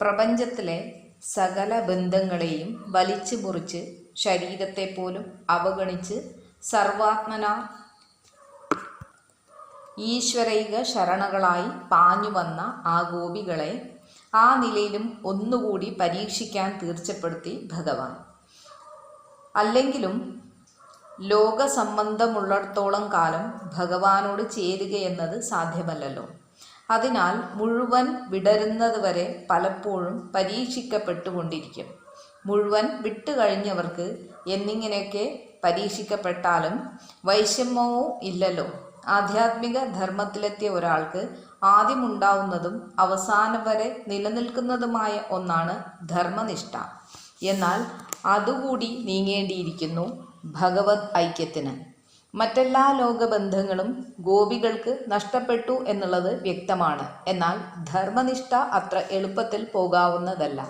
പ്രപഞ്ചത്തിലെ സകല ബന്ധങ്ങളെയും വലിച്ചു മുറിച്ച് ശരീരത്തെ പോലും അവഗണിച്ച് സർവാത്മന ഈശ്വരൈക ശരണകളായി പാഞ്ഞു വന്ന ആ ഗോപികളെ ആ നിലയിലും ഒന്നുകൂടി പരീക്ഷിക്കാൻ തീർച്ചപ്പെടുത്തി ഭഗവാൻ. അല്ലെങ്കിലും ലോകസംബന്ധമുള്ളിടത്തോളം കാലം ഭഗവാനോട് ചേരുകയെന്നത് സാധ്യമല്ലല്ലോ. അതിനാൽ മുഴുവൻ വിടരുന്നതുവരെ പലപ്പോഴും പരീക്ഷിക്കപ്പെട്ടുകൊണ്ടിരിക്കും. മുഴുവൻ വിട്ടുകഴിഞ്ഞവർക്ക് എന്നിങ്ങനെയൊക്കെ പരീക്ഷിക്കപ്പെട്ടാലും വൈഷമ്യവും ഇല്ലല്ലോ. ആധ്യാത്മിക ധർമ്മത്തിലെത്തിയ ഒരാൾക്ക് ആദ്യമുണ്ടാവുന്നതും അവസാനം വരെ നിലനിൽക്കുന്നതുമായ ഒന്നാണ് ധർമ്മനിഷ്ഠ. എന്നാൽ അതുകൂടി നീങ്ങേണ്ടിയിരിക്കുന്നു ഭഗവത് ഐക്യത്തിന്. മറ്റെല്ലാ ലോകബന്ധങ്ങളും ഗോപികൾക്ക് നഷ്ടപ്പെട്ടു എന്നുള്ളത് വ്യക്തമാണ്. എന്നാൽ ധർമ്മനിഷ്ഠ അത്ര എളുപ്പത്തിൽ പോകാവുന്നതല്ല.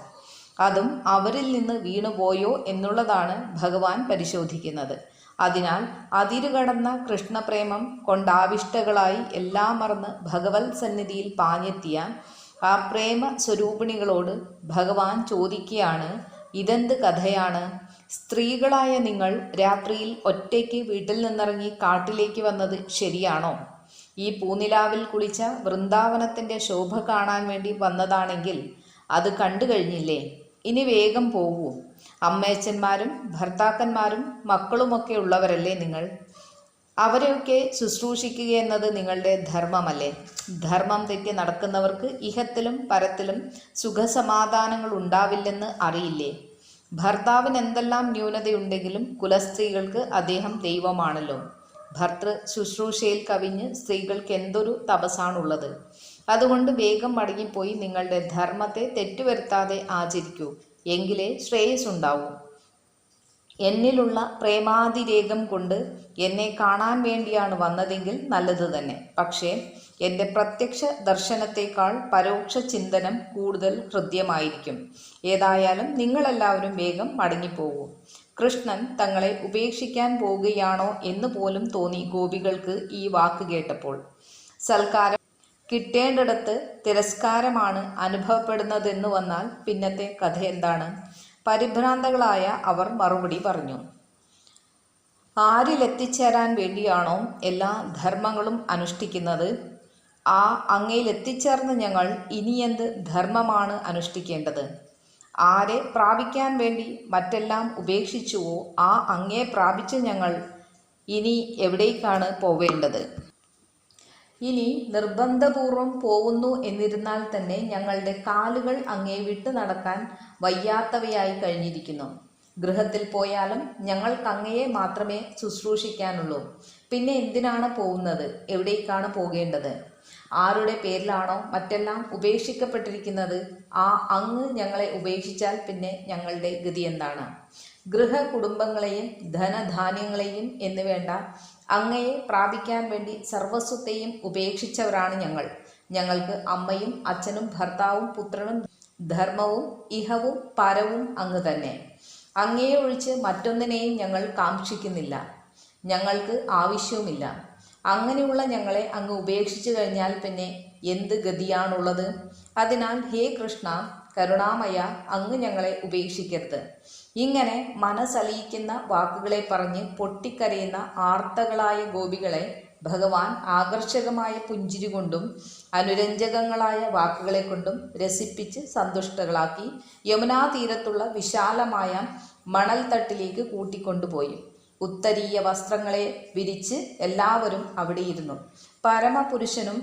അതും അവരിൽ നിന്ന് വീണുപോയോ എന്നുള്ളതാണ് ഭഗവാൻ പരിശോധിക്കുന്നത്. അതിനാൽ അതിരുകടന്ന കൃഷ്ണപ്രേമം കൊണ്ടാവിഷ്ടകളായി എല്ലാം മറന്ന് ഭഗവത് സന്നിധിയിൽ പാഞ്ഞെത്തിയ ആ പ്രേമ സ്വരൂപിണികളോട് ഭഗവാൻ ചോദിക്കുകയാണ് ഇതെന്ത് കഥയാണ്? സ്ത്രീകളായ നിങ്ങൾ രാത്രിയിൽ ഒറ്റയ്ക്ക് വീട്ടിൽ നിന്നിറങ്ങി കാട്ടിലേക്ക് വന്നത് ശരിയാണോ? ഈ പൂനിലാവിൽ കുളിച്ച വൃന്ദാവനത്തിന്റെ ശോഭ കാണാൻ വേണ്ടി വന്നതാണെങ്കിൽ അത് കണ്ടു കഴിഞ്ഞില്ലേ? ഇനി വേഗം പോകൂ. അമ്മയച്ചന്മാരും ഭർത്താക്കന്മാരും മക്കളുമൊക്കെ ഉള്ളവരല്ലേ നിങ്ങൾ? അവരെയൊക്കെ ശുശ്രൂഷിക്കുക എന്നത് നിങ്ങളുടെ ധർമ്മമല്ലേ? ധർമ്മം തെറ്റി നടക്കുന്നവർക്ക് ഇഹത്തിലും പരത്തിലും സുഖസമാധാനങ്ങൾ ഉണ്ടാവില്ലെന്ന് അറിയില്ലേ? ഭർത്താവിന് എന്തെല്ലാം ന്യൂനതയുണ്ടെങ്കിലും കുലസ്ത്രീകൾക്ക് അദ്ദേഹം ദൈവമാണല്ലോ. ഭർത്തൃ ശുശ്രൂഷയിൽ കവിഞ്ഞ് സ്ത്രീകൾക്ക് എന്തൊരു തപസ്സാണുള്ളത്. അതുകൊണ്ട് വേഗം മടങ്ങിപ്പോയി നിങ്ങളുടെ ധർമ്മത്തെ തെറ്റുവരുത്താതെ ആചരിക്കൂ. എങ്കിലേ ശ്രേയസ് ഉണ്ടാവൂ എന്നിലുള്ള പ്രേമാതിരേകം കൊണ്ട് എന്നെ കാണാൻ വേണ്ടിയാണ് വന്നതെങ്കിൽ നല്ലത് തന്നെ പക്ഷേ എന്റെ പ്രത്യക്ഷ ദർശനത്തേക്കാൾ പരോക്ഷ ചിന്തനം കൂടുതൽ ഹൃദ്യമായിരിക്കും. ഏതായാലും നിങ്ങളെല്ലാവരും വേഗം മടങ്ങിപ്പോകൂ. കൃഷ്ണൻ തങ്ങളെ ഉപേക്ഷിക്കാൻ പോവുകയാണോ എന്ന് പോലും തോന്നി ഗോപികൾക്ക് ഈ വാക്ക് കേട്ടപ്പോൾ. സൽക്കാരം കിട്ടേണ്ടിടത്ത് തിരസ്കാരമാണ് അനുഭവപ്പെടുന്നതെന്ന് വന്നാൽ പിന്നത്തെ കഥ എന്താണ്? പരിഭ്രാന്തകളായ അവർ മറുപടി പറഞ്ഞു. ആരിലെത്തിച്ചേരാൻ വേണ്ടിയാണോ എല്ലാ ധർമ്മങ്ങളും അനുഷ്ഠിക്കുന്നത്? ആ അങ്ങയിൽ എത്തിച്ചേർന്ന് ഞങ്ങൾ ഇനിയെന്ത് ധർമ്മമാണ് അനുഷ്ഠിക്കേണ്ടത്? ആരെ പ്രാപിക്കാൻ വേണ്ടി മറ്റെല്ലാം ഉപേക്ഷിച്ചുവോ ആ അങ്ങേ പ്രാപിച്ച് ഞങ്ങൾ ഇനി എവിടേക്കാണ് പോവേണ്ടത്? ഇനി നിർബന്ധപൂർവം പോകുന്നു എന്നിരുന്നാൽ തന്നെ ഞങ്ങളുടെ കാലുകൾ അങ്ങേ വിട്ടു നടക്കാൻ വയ്യാത്തവയായി കഴിഞ്ഞിരിക്കുന്നു. ഗൃഹത്തിൽ പോയാലും ഞങ്ങൾക്ക് അങ്ങയെ മാത്രമേ ശുശ്രൂഷിക്കാനുള്ളൂ. പിന്നെ എന്തിനാണ് പോകുന്നത്? എവിടേക്കാണ് പോകേണ്ടത്? ആരുടെ പേരിലാണോ മറ്റെല്ലാം ഉപേക്ഷിക്കപ്പെട്ടിരിക്കുന്നത്? ആ അങ്ങ് ഞങ്ങളെ ഉപേക്ഷിച്ചാൽ പിന്നെ ഞങ്ങളുടെ ഗതി എന്താണ്? ഗൃഹ കുടുംബങ്ങളെയും ധനധാന്യങ്ങളെയും എന്ന് വേണ്ട അങ്ങയെ പ്രാപിക്കാൻ വേണ്ടി സർവസ്വത്തെയും ഉപേക്ഷിച്ചവരാണ് ഞങ്ങൾ. ഞങ്ങൾക്ക് അമ്മയും അച്ഛനും ഭർത്താവും പുത്രനും ധർമ്മവും ഇഹവും പരവും അങ്ങ് തന്നെ. അങ്ങയെ ഒഴിച്ച് മറ്റൊന്നിനെയും ഞങ്ങൾ കാക്ഷിക്കുന്നില്ല. ഞങ്ങൾക്ക് ആവശ്യവുമില്ല. അങ്ങനെയുള്ള ഞങ്ങളെ അങ്ങ് ഉപേക്ഷിച്ചു കഴിഞ്ഞാൽ പിന്നെ എന്ത് ഗതിയാണുള്ളത്? അതിനാൽ ഹേ കൃഷ്ണ കരുണാമയ അങ്ങ് ഞങ്ങളെ ഉപേക്ഷിക്കരുത്. ഇങ്ങനെ മനസ്സലിയിക്കുന്ന വാക്കുകളെ പറഞ്ഞ് പൊട്ടിക്കരയുന്ന ആർത്തകളായ ഗോപികളെ ഭഗവാൻ ആകർഷകമായ പുഞ്ചിരി കൊണ്ടും അനുരഞ്ജകങ്ങളായ വാക്കുകളെ കൊണ്ടും രസിപ്പിച്ച് സന്തുഷ്ടകളാക്കി യമുനാ തീരത്തുള്ള വിശാലമായ മണൽത്തട്ടിലേക്ക് കൂട്ടിക്കൊണ്ടുപോയി. ഉത്തരീയ വസ്ത്രങ്ങളെ വിരിച്ച് എല്ലാവരും അവിടെയിരുന്നു. പരമപുരുഷനും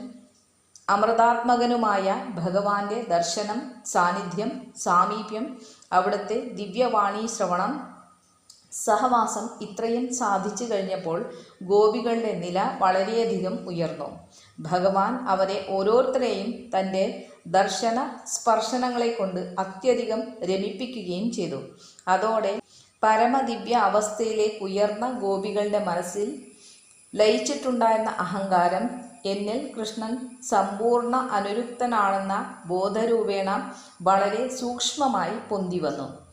അമൃതാത്മകനുമായ ഭഗവാന്റെ ദർശനം സാന്നിധ്യം സാമീപ്യം അവിടുത്തെ ദിവ്യവാണി ശ്രവണം സഹവാസം ഇത്രയും സാധിച്ചു കഴിഞ്ഞപ്പോൾ ഗോപികളുടെ നില വളരെയധികം ഉയർന്നു. ഭഗവാൻ അവരെ ഓരോരുത്തരെയും തന്റെ ദർശന സ്പർശനങ്ങളെ കൊണ്ട് അത്യധികം രമിപ്പിക്കുകയും ചെയ്തു. അതോടെ പരമദിവ്യ അവസ്ഥയിലേക്ക് ഉയർന്ന ഗോപികളുടെ മനസ്സിൽ ലയിച്ചിട്ടുണ്ടായിരുന്ന അഹങ്കാരം എന്നിൽ കൃഷ്ണൻ സമ്പൂർണ അനുരുക്തനാണെന്ന ബോധരൂപേണ വളരെ സൂക്ഷ്മമായി പൊന്തി വന്നു.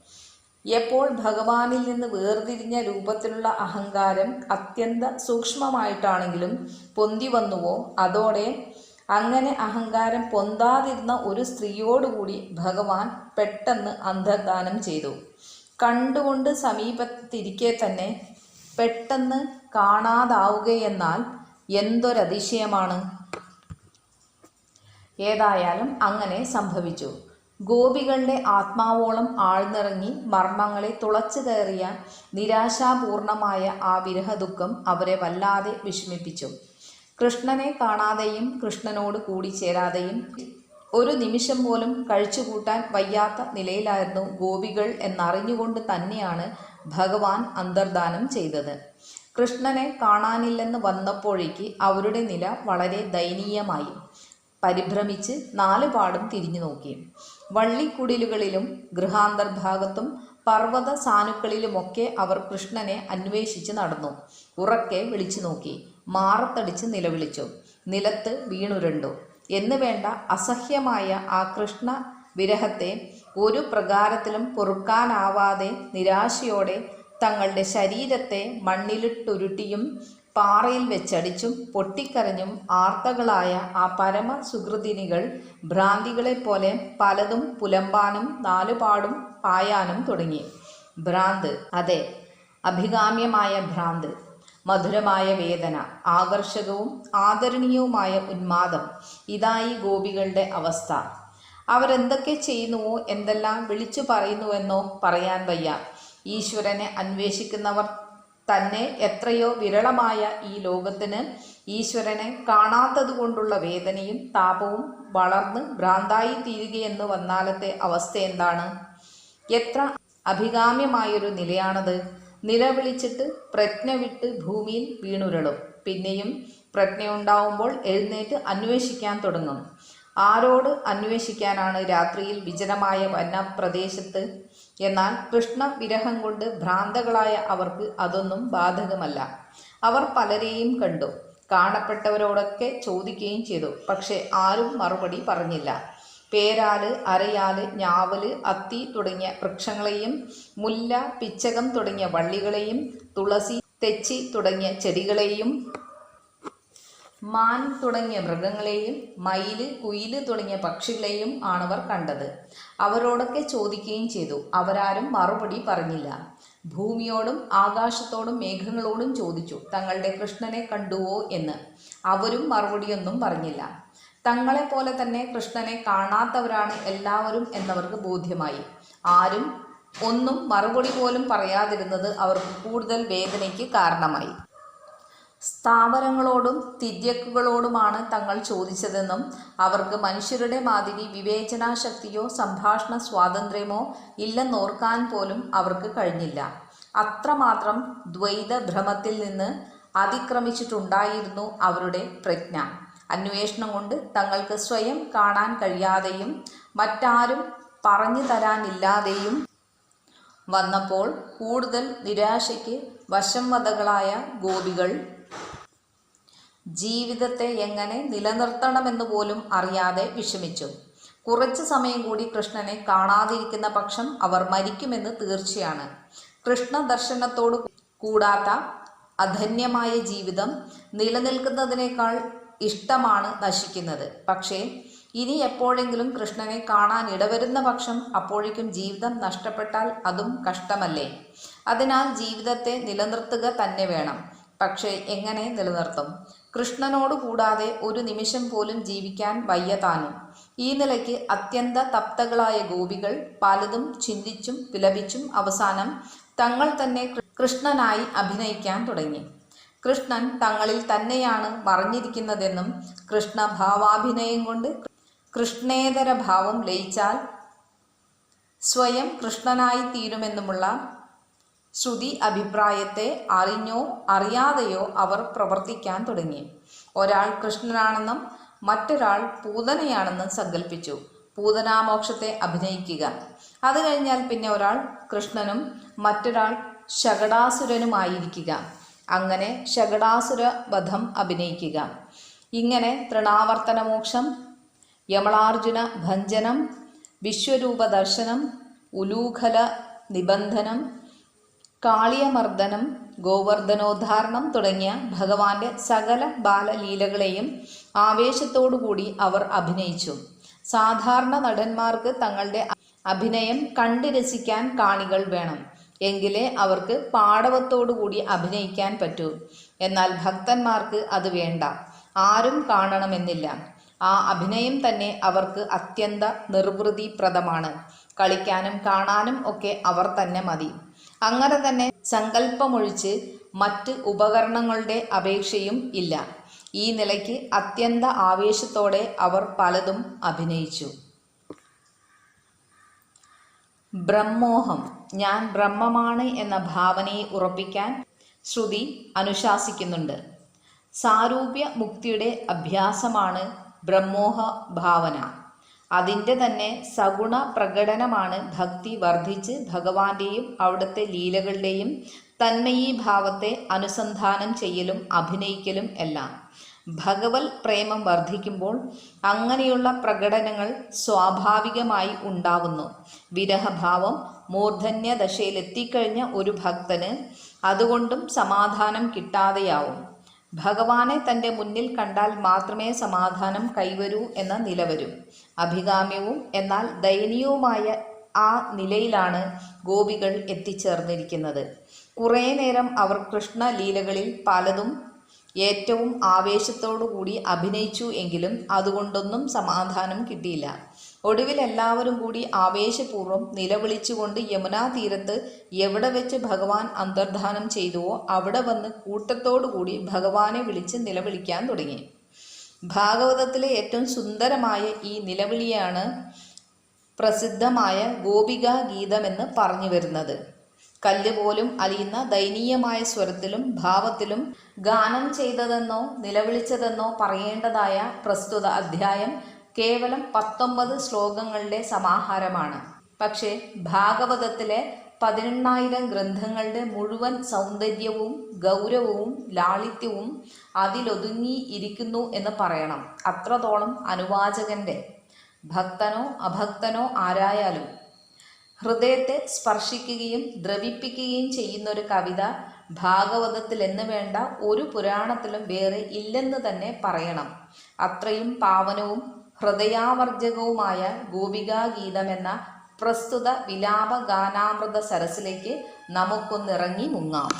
എപ്പോൾ ഭഗവാനിൽ നിന്ന് വേർതിരിഞ്ഞ രൂപത്തിലുള്ള അഹങ്കാരം അത്യന്ത സൂക്ഷ്മമായിട്ടാണെങ്കിലും പൊന്തി വന്നുവോ അതോടെ അങ്ങനെ അഹങ്കാരം പൊന്താതിരുന്ന ഒരു സ്ത്രീയോടുകൂടി ഭഗവാൻ പെട്ടെന്ന് അന്തർദാനം ചെയ്തു. കണ്ടുകൊണ്ട് സമീപത്തിരിക്കെ തന്നെ പെട്ടെന്ന് കാണാതാവുകയെന്നാൽ എന്തൊരതിശയമാണ്? ഏതായാലും അങ്ങനെ സംഭവിച്ചു. ഗോപികളുടെ ആത്മാവോളം ആഴ്ന്നിറങ്ങി മർമ്മങ്ങളെ തുളച്ചു കയറിയ നിരാശാപൂർണമായ ആ വിരഹദുഃഖം അവരെ വല്ലാതെ വിഷമിപ്പിച്ചു. കൃഷ്ണനെ കാണാതെയും കൃഷ്ണനോട് കൂടി ചേരാതെയും ഒരു നിമിഷം പോലും കഴിച്ചുകൂട്ടാൻ വയ്യാത്ത നിലയിലായിരുന്നു ഗോപികൾ എന്നറിഞ്ഞുകൊണ്ട് തന്നെയാണ് ഭഗവാൻ അന്തർദാനം ചെയ്തത്. കൃഷ്ണനെ കാണാനില്ലെന്ന് വന്നപ്പോഴേക്ക് അവരുടെ നില വളരെ ദയനീയമായി. പരിഭ്രമിച്ച് നാലുപാടും തിരിഞ്ഞു നോക്കി. വള്ളിക്കുടിലുകളിലും ഗൃഹാന്തർഭാഗത്തും പർവത സാനുക്കളിലുമൊക്കെ അവർ കൃഷ്ണനെ അന്വേഷിച്ച് നടന്നു. ഉറക്കെ വിളിച്ചു നോക്കി. മാറത്തടിച്ച് നിലവിളിച്ചു. നിലത്ത് വീണുരണ്ടു. എന്ന് വേണ്ട അസഹ്യമായ ആ കൃഷ്ണ വിരഹത്തെ ഒരു പ്രകാരത്തിലും പൊറുക്കാനാവാതെ നിരാശയോടെ തങ്ങളുടെ ശരീരത്തെ മണ്ണിലിട്ടുരുട്ടിയും പാറയിൽ വെച്ചടിച്ചും പൊട്ടിക്കരഞ്ഞും ആർത്തകളായ ആ പരമ സുഹൃതിനികൾ ഭ്രാന്തികളെപ്പോലെ പലതും പുലമ്പാനും നാലുപാടും പായാനും തുടങ്ങി. ഭ്രാന്ത് അതെ അഭികാമ്യമായ ഭ്രാന്ത് മധുരമായ വേദന ആകർഷകവും ആദരണീയവുമായ ഉന്മാദം ഇതായി ഗോപികളുടെ അവസ്ഥ. അവരെന്തൊക്കെ ചെയ്യുന്നുവോ എന്തെല്ലാം വിളിച്ചു പറയുന്നുവെന്നോ പറയാൻ വയ്യ. ഈശ്വരനെ അന്വേഷിക്കുന്നവർ തന്നെ എത്രയോ വിരളമായ ഈ ലോകത്തിന് ഈശ്വരനെ കാണാത്തതുകൊണ്ടുള്ള വേദനയും താപവും വളർന്ന് ഭ്രാന്തായി തീരുകയെന്ന് വന്നാലത്തെ അവസ്ഥ എന്താണ്? എത്ര അഭികാമ്യമായൊരു നിലയാണത്. നിലവിളിച്ചിട്ട് പ്രജ്ഞ വിട്ട് ഭൂമിയിൽ വീണുരളും. പിന്നെയും പ്രജ്ഞയുണ്ടാവുമ്പോൾ എഴുന്നേറ്റ് അന്വേഷിക്കാൻ തുടങ്ങും. ആരോട് അന്വേഷിക്കാനാണ് രാത്രിയിൽ വിജനമായ വനപ്രദേശത്ത് എന്നാൽ കൃഷ്ണ വിരഹം കൊണ്ട് ഭ്രാന്തകളായ അവർക്ക് അതൊന്നും ബാധകമല്ല. അവർ പലരെയും കണ്ടു. കാണപ്പെട്ടവരോടൊക്കെ ചോദിക്കുകയും ചെയ്തു. പക്ഷെ ആരും മറുപടി പറഞ്ഞില്ല. പേരാൽ അരയാൽ ഞാവൽ അത്തി തുടങ്ങിയ വൃക്ഷങ്ങളെയും മുല്ല പിച്ചകം തുടങ്ങിയ വള്ളികളെയും തുളസി തെച്ചി തുടങ്ങിയ ചെടികളെയും മാൻ തുടങ്ങിയ മൃഗങ്ങളെയും മയിൽ കുയിൽ തുടങ്ങിയ പക്ഷികളെയും ആണവർ കണ്ടത്. അവരോടൊക്കെ ചോദിക്കുകയും ചെയ്തു. അവരാരും മറുപടി പറഞ്ഞില്ല. ഭൂമിയോടും ആകാശത്തോടും മേഘങ്ങളോടും ചോദിച്ചു തങ്ങളുടെ കൃഷ്ണനെ കണ്ടുവോ? എന്ന്. അവരും മറുപടിയൊന്നും പറഞ്ഞില്ല. തങ്ങളെപ്പോലെ തന്നെ കൃഷ്ണനെ കാണാത്തവരാണ് എല്ലാവരും എന്നവർക്ക് ബോധ്യമായി. ആരും ഒന്നും മറുപടി പോലും പറയാതിരുന്നത് അവർക്ക് കൂടുതൽ വേദനയ്ക്ക് കാരണമായി. സ്ഥാവരങ്ങളോടും തിര്യക്കുകളോടുമാണ് തങ്ങൾ ചോദിച്ചതെന്നും അവർക്ക് മനുഷ്യരുടെ മാതിരി വിവേചനാശക്തിയോ സംഭാഷണ സ്വാതന്ത്ര്യമോ ഇല്ലെന്നോർക്കാൻ പോലും അവർക്ക് കഴിഞ്ഞില്ല. അത്രമാത്രം ദ്വൈത ഭ്രമത്തിൽ നിന്ന് അതിക്രമിച്ചിട്ടുണ്ടായിരുന്നു അവരുടെ പ്രജ്ഞ. അന്വേഷണം കൊണ്ട് തങ്ങൾക്ക് സ്വയം കാണാൻ കഴിയാതെയും മറ്റാരും പറഞ്ഞു തരാനില്ലാതെയും വന്നപ്പോൾ കൂടുതൽ നിരാശയ്ക്ക് വശംവതകളായ ഗോപികൾ ജീവിതത്തെ എങ്ങനെ നിലനിർത്തണമെന്ന് പോലും അറിയാതെ വിഷമിച്ചു. കുറച്ച് സമയം കൂടി കൃഷ്ണനെ കാണാതിരിക്കുന്ന പക്ഷം അവർ മരിക്കുമെന്ന് തീർച്ചയാണ്. കൃഷ്ണ ദർശനത്തോട് കൂടാത്ത അധന്യമായ ജീവിതം നിലനിൽക്കുന്നതിനേക്കാൾ ഇഷ്ടമാണ് നശിക്കുന്നത്. പക്ഷേ ഇനി എപ്പോഴെങ്കിലും കൃഷ്ണനെ കാണാൻ ഇടവരുന്ന പക്ഷം അപ്പോഴേക്കും ജീവിതം നഷ്ടപ്പെട്ടാൽ അതും കഷ്ടമല്ലേ? അതിനാൽ ജീവിതത്തെ നിലനിർത്തുക തന്നെ വേണം. പക്ഷേ എങ്ങനെ നിലനിർത്തും? കൃഷ്ണനോട് കൂടാതെ ഒരു നിമിഷം പോലും ജീവിക്കാൻ വയ്യ താനും. ഈ നിലയ്ക്ക് അത്യന്ത തപ്തകളായ ഗോപികൾ പലതും ചിന്തിച്ചും വിലപിച്ചും അവസാനം തങ്ങൾ തന്നെ കൃഷ്ണനായി അഭിനയിക്കാൻ തുടങ്ങി. കൃഷ്ണൻ തങ്ങളിൽ തന്നെയാണ് മറിഞ്ഞിരിക്കുന്നതെന്നും കൃഷ്ണ ഭാവാഭിനയം കൊണ്ട് കൃഷ്ണേതര ഭാവം ലയിച്ചാൽ സ്വയം കൃഷ്ണനായി തീരുമെന്നുമുള്ള ശ്രുതി അഭിപ്രായത്തെ അറിഞ്ഞോ അറിയാതെയോ അവർ പ്രവർത്തിക്കാൻ തുടങ്ങി. ഒരാൾ കൃഷ്ണനാണെന്നും മറ്റൊരാൾ പൂതനയാണെന്നും സങ്കല്പിച്ചു പൂതനാമോക്ഷത്തെ അഭിനയിക്കുക. അത് കഴിഞ്ഞാൽ പിന്നെ ഒരാൾ കൃഷ്ണനും മറ്റൊരാൾ ശകടാസുരനുമായിരിക്കുക. അങ്ങനെ ശകടാസുര വധം അഭിനയിക്കുക. ഇങ്ങനെ തൃണാവർത്തനമോക്ഷം യമളാർജുന ഭഞ്ജനം വിശ്വരൂപ ദർശനം ഉലൂഖല നിബന്ധനം കാളിയമർദ്ദനം ഗോവർദ്ധനോദ്ധാരണം തുടങ്ങിയ ഭഗവാന്റെ സകല ബാലലീലകളെയും ആവേശത്തോടുകൂടി അവർ അഭിനയിച്ചു. സാധാരണ നടന്മാർക്ക് തങ്ങളുടെ അഭിനയം കണ്ടു രസിക്കാൻ കാണികൾ വേണം. എങ്കിലേ അവർക്ക് പാടവത്തോടുകൂടി അഭിനയിക്കാൻ പറ്റൂ. എന്നാൽ ഭക്തന്മാർക്ക് അത് വേണ്ട. ആരും കാണണമെന്നില്ല. ആ അഭിനയം തന്നെ അവർക്ക് അത്യന്ത നിർവൃതിപ്രദമാണ്. കളിക്കാനും കാണാനും ഒക്കെ അവർ തന്നെ മതി. അങ്ങനെ തന്നെ സങ്കല്പമൊഴിച്ച് മറ്റ് ഉപകരണങ്ങളുടെ അപേക്ഷയും ഇല്ല. ഈ നിലയ്ക്ക് അത്യന്ത ആവേശത്തോടെ അവർ പലതും അഭിനയിച്ചു. ബ്രഹ്മോഹം ഞാൻ ബ്രഹ്മമാണ് എന്ന ഭാവനയെ ഉറപ്പിക്കാൻ ശ്രുതി അനുശാസിക്കുന്നുണ്ട്. സാരൂപ്യ മുക്തിയുടെ അഭ്യാസമാണ് ബ്രഹ്മോഹ ഭാവന. അതിന്റെ തന്നെ സഗുണ പ്രകടനമാണ് ഭക്തി വർദ്ധിച്ച് ഭഗവാന്റെയും അവിടുത്തെ ലീലകളുടെയും തന്മയീ ഭാവത്തെ അനുസന്ധാനം ചെയ്യലും അഭിനയിക്കലും എല്ലാം. ഭഗവത് പ്രേമം വർദ്ധിക്കുമ്പോൾ അങ്ങനെയുള്ള പ്രകടനങ്ങൾ സ്വാഭാവികമായി ഉണ്ടാവുന്നു. വിരഹഭാവം മൂർധന്യ ദശയിലെത്തിക്കഴിഞ്ഞ ഒരു ഭക്തന് അതുകൊണ്ടും സമാധാനം കിട്ടാതെയാവും. ഭഗവാനെ തന്റെ മുന്നിൽ കണ്ടാൽ മാത്രമേ സമാധാനം കൈവരൂ എന്ന നില വരും. അഭികാമ്യവും എന്നാൽ ദയനീയവുമായ ആ നിലയിലാണ് ഗോപികൾ എത്തിച്ചേർന്നിരിക്കുന്നത്. കുറേ നേരം അവർ കൃഷ്ണ ലീലകളിൽ പലതും ഏറ്റവും ആവേശത്തോടു കൂടി അഭിനയിച്ചു എങ്കിലും അതുകൊണ്ടൊന്നും സമാധാനം കിട്ടിയില്ല. ഒടുവിൽ എല്ലാവരും കൂടി ആവേശപൂർവം നിലവിളിച്ചുകൊണ്ട് യമുനാ തീരത്ത് എവിടെ വെച്ച് ഭഗവാൻ അന്തർധാനം ചെയ്തുവോ അവിടെ വന്ന് കൂട്ടത്തോടുകൂടി ഭഗവാനെ വിളിച്ച് നിലവിളിക്കാൻ തുടങ്ങി. ഭാഗവതത്തിലെ ഏറ്റവും സുന്ദരമായ ഈ നിലവിളിയാണ് പ്രസിദ്ധമായ ഗോപിക ഗീതമെന്ന് പറഞ്ഞു വരുന്നത്. കല്ലുപോലും അലിയുന്ന ദയനീയമായ സ്വരത്തിലും ഭാവത്തിലും ഗാനം ചെയ്തതെന്നോ നിലവിളിച്ചതെന്നോ പറയേണ്ടതായ പ്രസ്തുത അധ്യായം കേവലം പത്തൊമ്പത് ശ്ലോകങ്ങളുടെ സമാഹാരമാണ്. പക്ഷേ ഭാഗവതത്തിലെ പതിനെണ്ണായിരം ഗ്രന്ഥങ്ങളുടെ മുഴുവൻ സൗന്ദര്യവും ഗൗരവവും ലാളിത്യവും അതിലൊതുങ്ങി ഇരിക്കുന്നു എന്ന് പറയണം. അത്രത്തോളം അനുവാചകന്റെ ഭക്തനോ അഭക്തനോ ആരായാലും. ഹൃദയത്തെ സ്പർശിക്കുകയും ദ്രവിപ്പിക്കുകയും ചെയ്യുന്നൊരു കവിത ഭാഗവതത്തിൽ എന്ന് വേണ്ട ഒരു പുരാണത്തിലും വേറെ ഇല്ലെന്ന് തന്നെ പറയണം. അത്രയും പാവനവും ഹൃദയാവർജകവുമായ ഗോപികാഗീതമെന്ന പ്രസ്തുത വിലാപ ഗാനാമൃത സരസിലേക്ക് നമുക്കൊന്നിറങ്ങി മുങ്ങാം.